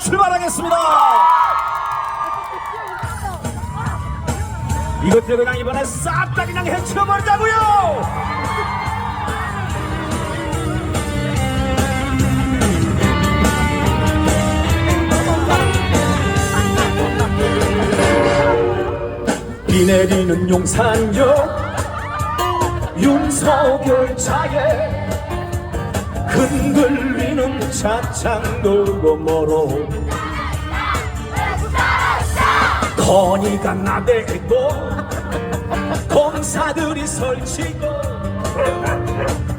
출발하겠습니다. 이것들 그냥 이번에 싹 다 그냥 해치워버리자고요. 비 내리는 용산역 윤석열 차에 흔들 차창도 멀어 건이가 나대고 검사들이 설치고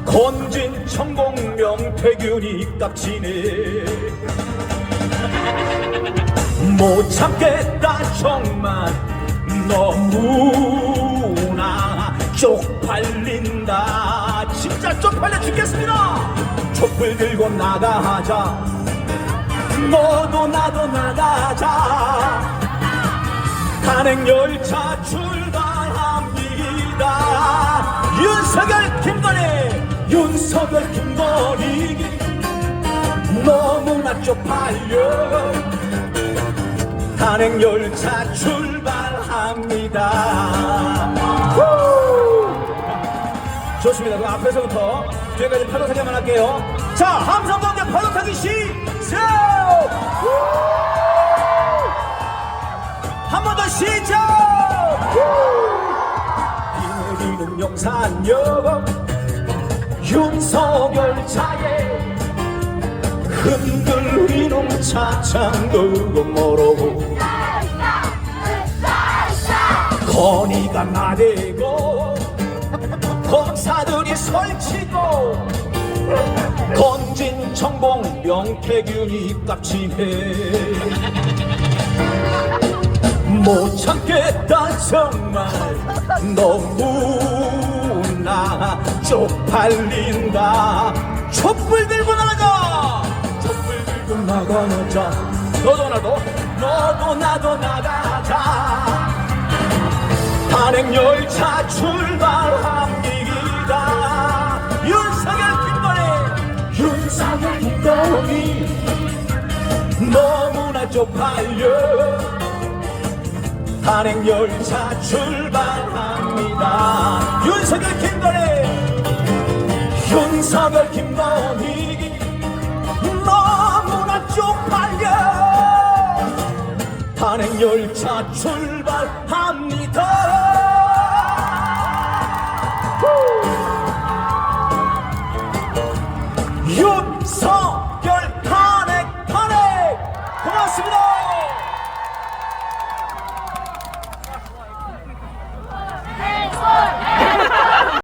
건진 천공 명 태균이 깝치네. 못 참겠다 정말. 너무나 쪽팔린다. 진짜 쪽팔려 죽겠습니다. 촛불 들고 나가자. 너도 나도 나가자. 탄핵열차 출발합니다. 윤석열 김건희. 윤석열 김건희. 너무나 쪽팔려. 탄핵열차 출발합니다. 후! 좋습니다. 그럼 앞에서부터 뒤에까지 파도 타기만 할게요. 자 함성동대 파도 타기 시작! 한 번 더 시작! 비 내리는 용산역 윤석열 차에 흔들리는 차창도 멀어 건이가 나대고 검 사들이 설치고 건진 천공 명태균이 깝치네. 못 참겠다 정말. 너무나 쪽팔린다. 촛불 들고 나가자! 촛불 들고 나가자. 너도 나도 너도 나도 나가자. 탄핵열차 출발 윤석열 김건희 너무나 쪽팔려. 탄핵열차 출발합니다. 윤석열 김건희. 윤석열 김건희. 너무나 쪽팔려. 탄핵열차 출발 You saw.